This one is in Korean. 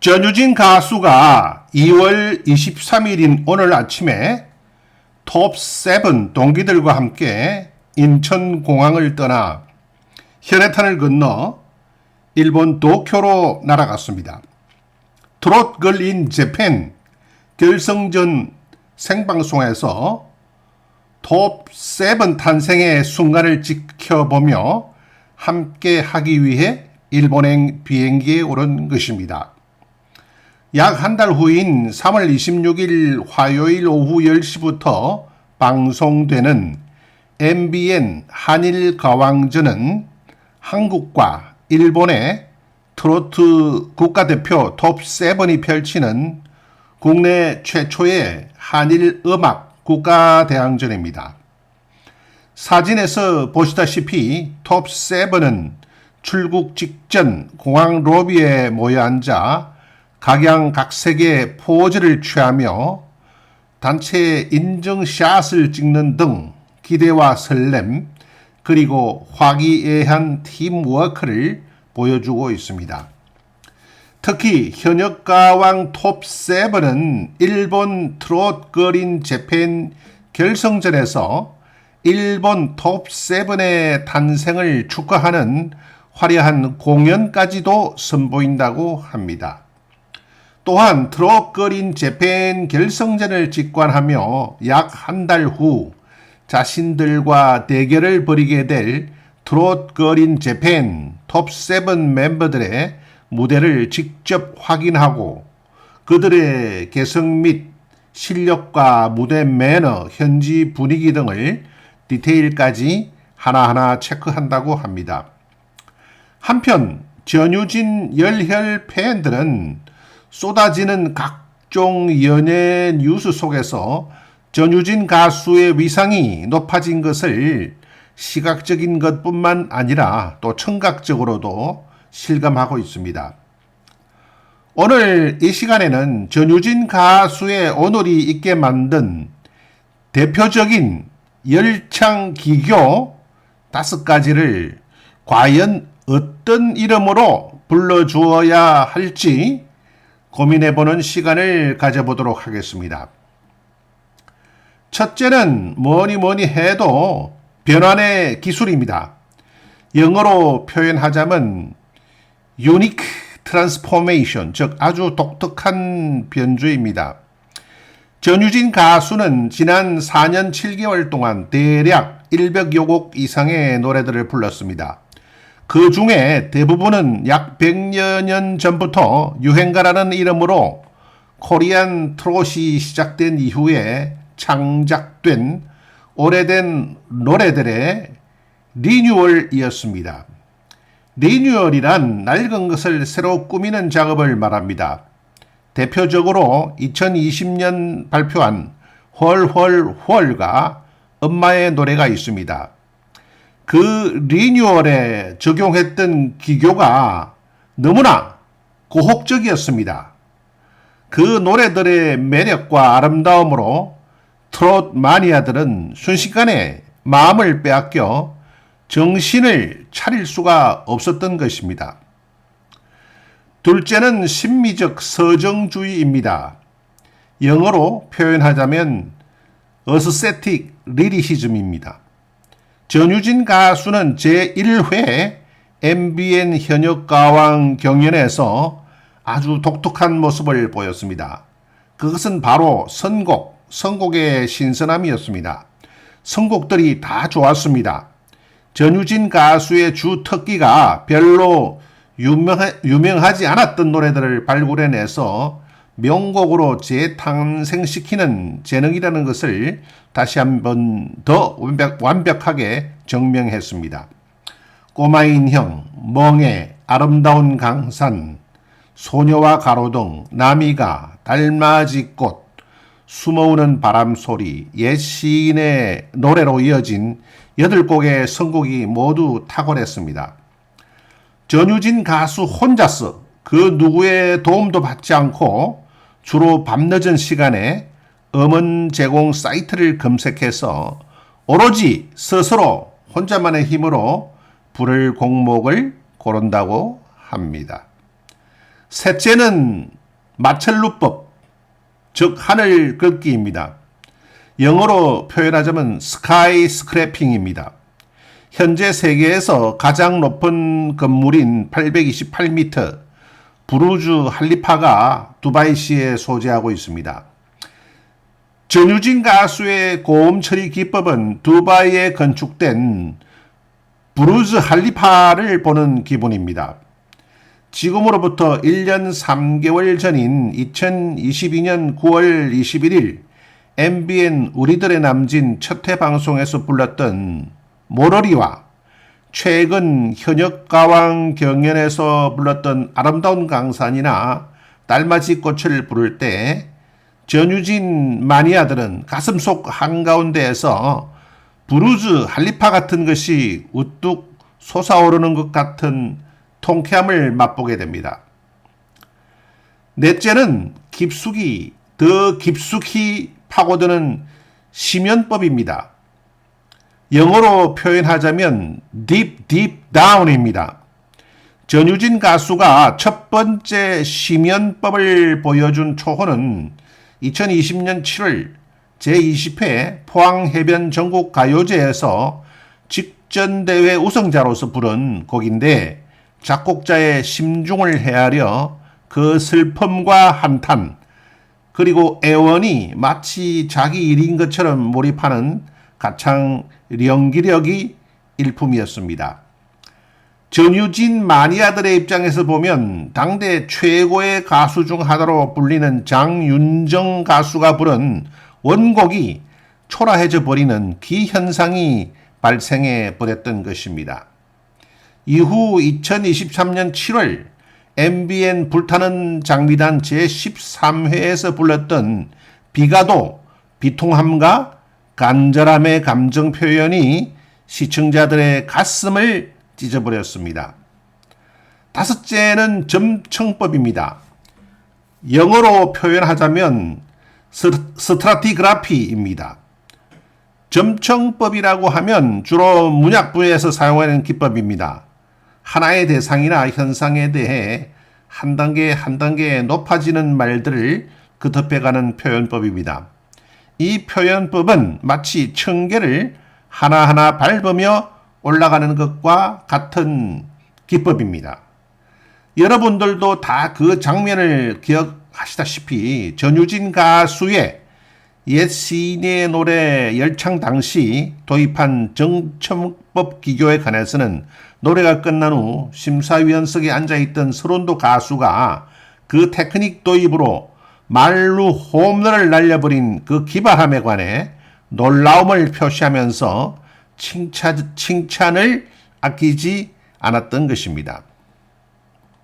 전유진 가수가 2월 23일인 오늘 아침에 톱7 동기들과 함께 인천공항을 떠나 혈해탄을 건너 일본 도쿄로 날아갔습니다. 트롯 걸인 재팬 결성전 생방송에서 톱7 탄생의 순간을 지켜보며 함께 하기 위해 일본행 비행기에 오른 것입니다. 약 한 달 후인 3월 26일 화요일 오후 10시부터 방송되는 MBN 한일 가왕전은 한국과 일본의 트로트 국가대표 톱7이 펼치는 국내 최초의 한일 음악 국가대항전입니다. 사진에서 보시다시피 톱7은 출국 직전 공항 로비에 모여 앉아 각양각색의 포즈를 취하며 단체 인증샷을 찍는 등 기대와 설렘 그리고 화기애애한 팀워크를 보여주고 있습니다. 특히 현역 가왕 톱7은 일본 트롯 거린 재팬 결성전에서 일본 톱7의 탄생을 축하하는 화려한 공연까지도 선보인다고 합니다. 또한 트롯 거린 재팬 결성전을 직관하며 약 한 달 후 자신들과 대결을 벌이게 될 트롯 거린 재팬 톱7 멤버들의 무대를 직접 확인하고 그들의 개성 및 실력과 무대 매너, 현지 분위기 등을 디테일까지 하나하나 체크한다고 합니다. 한편 전유진 열혈 팬들은 쏟아지는 각종 연예 뉴스 속에서 전유진 가수의 위상이 높아진 것을 시각적인 것뿐만 아니라 또 청각적으로도 실감하고 있습니다. 오늘 이 시간에는 전유진 가수의 오늘이 있게 만든 대표적인 열창 기교 다섯 가지를 과연 어떤 이름으로 불러주어야 할지 고민해보는 시간을 가져보도록 하겠습니다. 첫째는 뭐니 뭐니 해도 변환의 기술입니다. 영어로 표현하자면 unique transformation, 즉 아주 독특한 변주입니다. 전유진 가수는 지난 4년 7개월 동안 대략 100여 곡 이상의 노래들을 불렀습니다. 그 중에 대부분은 약 100여 년 전부터 유행가라는 이름으로 코리안 트롯이 시작된 이후에 창작된 오래된 노래들의 리뉴얼이었습니다. 리뉴얼이란 낡은 것을 새로 꾸미는 작업을 말합니다. 대표적으로 2020년 발표한 헐헐헐가 엄마의 노래가 있습니다. 그 리뉴얼에 적용했던 기교가 너무나 고혹적이었습니다. 그 노래들의 매력과 아름다움으로 트롯 마니아들은 순식간에 마음을 빼앗겨 정신을 차릴 수가 없었던 것입니다. 둘째는 심미적 서정주의입니다. 영어로 표현하자면 어스세틱 리리시즘입니다. 전유진 가수는 제1회 MBN 현역 가왕 경연에서 아주 독특한 모습을 보였습니다. 그것은 바로 선곡, 선곡의 신선함이었습니다. 선곡들이 다 좋았습니다. 전유진 가수의 주 특기가 별로 유명하, 유명하지 않았던 노래들을 발굴해내서 명곡으로 재탄생시키는 재능이라는 것을 다시 한번 더 완벽, 하게 증명했습니다. 꼬마인 형, 멍해, 아름다운 강산, 소녀와 가로등, 나미가, 달맞이꽃, 숨어오는 바람 소리, 옛 시인의 노래로 이어진 여덟 곡의 선곡이 모두 탁월했습니다. 전유진 가수 혼자서 그 누구의 도움도 받지 않고 주로 밤늦은 시간에 음원 제공 사이트를 검색해서 오로지 스스로 혼자만의 힘으로 부를 곡목을 고른다고 합니다. 셋째는 마첼루법, 즉 하늘 긁기입니다. 영어로 표현하자면 스카이 스크래핑입니다. 현재 세계에서 가장 높은 건물인 828m 부르주 할리파가 두바이시에 소재하고 있습니다. 전유진 가수의 고음 처리 기법은 두바이에 건축된 부르즈 할리파를 보는 기분입니다. 지금으로부터 1년 3개월 전인 2022년 9월 21일 MBN 우리들의 남진 첫 회 방송에서 불렀던 모러리와 최근 현역 가왕 경연에서 불렀던 아름다운 강산이나 달맞이 꽃을 부를 때 전유진 마니아들은 가슴 속 한가운데에서 부르즈 할리파 같은 것이 우뚝 솟아오르는 것 같은 통쾌함을 맛보게 됩니다. 넷째는 깊숙이, 더 깊숙이 파고드는 심연법입니다. 영어로 표현하자면 deep, deep down입니다. 전유진 가수가 첫 번째 심연법을 보여준 초호는 2020년 7월 제20회 포항해변 전국 가요제에서 직전 대회 우승자로서 부른 곡인데 작곡자의 심중을 헤아려 그 슬픔과 한탄 그리고 애원이 마치 자기 일인 것처럼 몰입하는 가창 연기력이 일품이었습니다. 전유진 마니아들의 입장에서 보면 당대 최고의 가수 중 하나로 불리는 장윤정 가수가 부른 원곡이 초라해져 버리는 기현상이 발생해 버렸던 것입니다. 이후 2023년 7월 MBN 불타는 장미단 제13회에서 불렀던 비가도 비통함과 간절함의 감정 표현이 시청자들의 가슴을 찢어버렸습니다. 다섯째는 점청법입니다. 영어로 표현하자면 스트라티그라피입니다. 점청법이라고 하면 주로 문약 분야에서 사용하는 기법입니다. 하나의 대상이나 현상에 대해 한 단계 한 단계 높아지는 말들을 그덮해가는 표현법입니다. 이 표현법은 마치 청계를 하나하나 밟으며 올라가는 것과 같은 기법입니다. 여러분들도 다 그 장면을 기억하시다시피 전유진 가수의 옛 시인의 노래 열창 당시 도입한 정청법 기교에 관해서는 노래가 끝난 후 심사위원석에 앉아있던 서론도 가수가 그 테크닉 도입으로 말루 홈런을 날려버린 그 기발함에 관해 놀라움을 표시하면서 칭찬, 칭찬을 아끼지 않았던 것입니다.